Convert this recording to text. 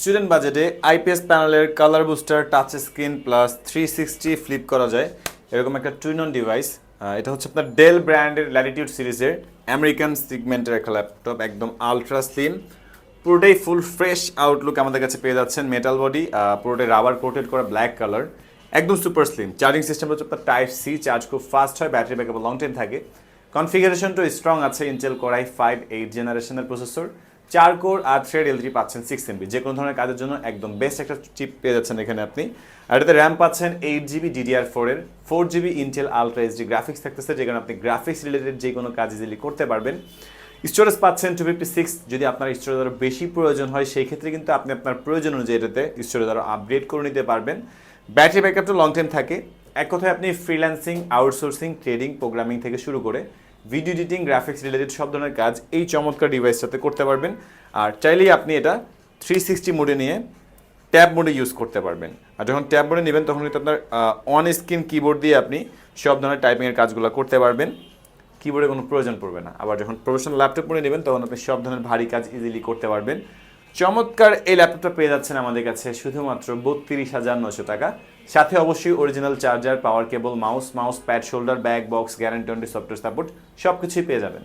Student বাজেটে IPS প্যানেলের colour booster touch screen plus three sixty flip করা যায়। এরকম একটা টুইন অন ডিভাইস এটা হচ্ছে আপনার ডেল ব্র্যান্ডের ল্যাটিটিউড সিরিজের আমেরিকান সিগমেন্টের একটা ল্যাপটপ একদম আলট্রা স্লিম পুরোটাই ফুল ফ্রেশ আউটলুক আমাদের কাছে পেয়ে যাচ্ছেন মেটাল বডি পুরোটাই রাবার কোটেড করা ব্ল্যাক কালার একদম সুপার স্লিম চার্জিং সিস্টেম হচ্ছে আপনার টাইপ সি চার্জ খুব ফাস্ট হয় ব্যাটারি ব্যাকআপ লং টাইম থাকে। কনফিগারেশনটা স্ট্রং আছে Intel core i five eight জেনারেশনের প্রসেসর চার কোর আর থ্রেড এল থ্রি পাচ্ছেন সিক্স এমবি যে কোনো ধরনের কাজের জন্য একদম বেস্ট একটা চিপ পেয়ে যাচ্ছেন এখানে আপনি। আর এটাতে র্যাম পাচ্ছেন এইট জিবি ডিডিআর ফোরের four GB Intel ultra HD graphics থাকতেছে, যেখানে আপনি গ্রাফিক্স রিলেটেড যে কোনো কাজ ইজিলি করতে পারবেন। স্টোরেজ পাচ্ছেন টু ফিফটি সিক্স যদি আপনার স্টোরেজ আরও বেশি প্রয়োজন হয়, সেই ক্ষেত্রে কিন্তু আপনি আপনার প্রয়োজন অনুযায়ী এটাতে স্টোরেজ আরও আপগ্রেড করে নিতে পারবেন। ব্যাটারি ব্যাকআপটা লং টাইম থাকে। এক কথায় আপনি ফ্রিল্যান্সিং আউটসোর্সিং ট্রেডিং প্রোগ্রামিং থেকে শুরু করে ভিডিও এডিটিং গ্রাফিক্স রিলেটেড সব ধরনের কাজ এই চমৎকার ডিভাইসটাতে করতে পারবেন। আর চাইলেই আপনি এটা থ্রি সিক্সটি মোডে নিয়ে ট্যাব মোডে ইউজ করতে পারবেন। আর যখন ট্যাব মোডে নেবেন, তখন কিন্তু আপনার অন স্ক্রিন কিবোর্ড দিয়ে আপনি সব ধরনের টাইপিংয়ের কাজগুলো করতে পারবেন। কিবোর্ডে কোনো প্রয়োজন পড়বে না। আবার যখন প্রফেশনাল ল্যাপটপ মোডে নেবেন, তখন আপনি সব ধরনের ভারী কাজ ইজিলি করতে পারবেন। চমৎকার এই ল্যাপটপটা পেয়ে যাচ্ছেন আমাদের কাছে শুধুমাত্র বত্রিশ হাজার নশো টাকা। সাথে অবশ্যই original charger power cable mouse mouse pad shoulder bag box guarantee software support সব কিছুই পেয়ে যাবেন।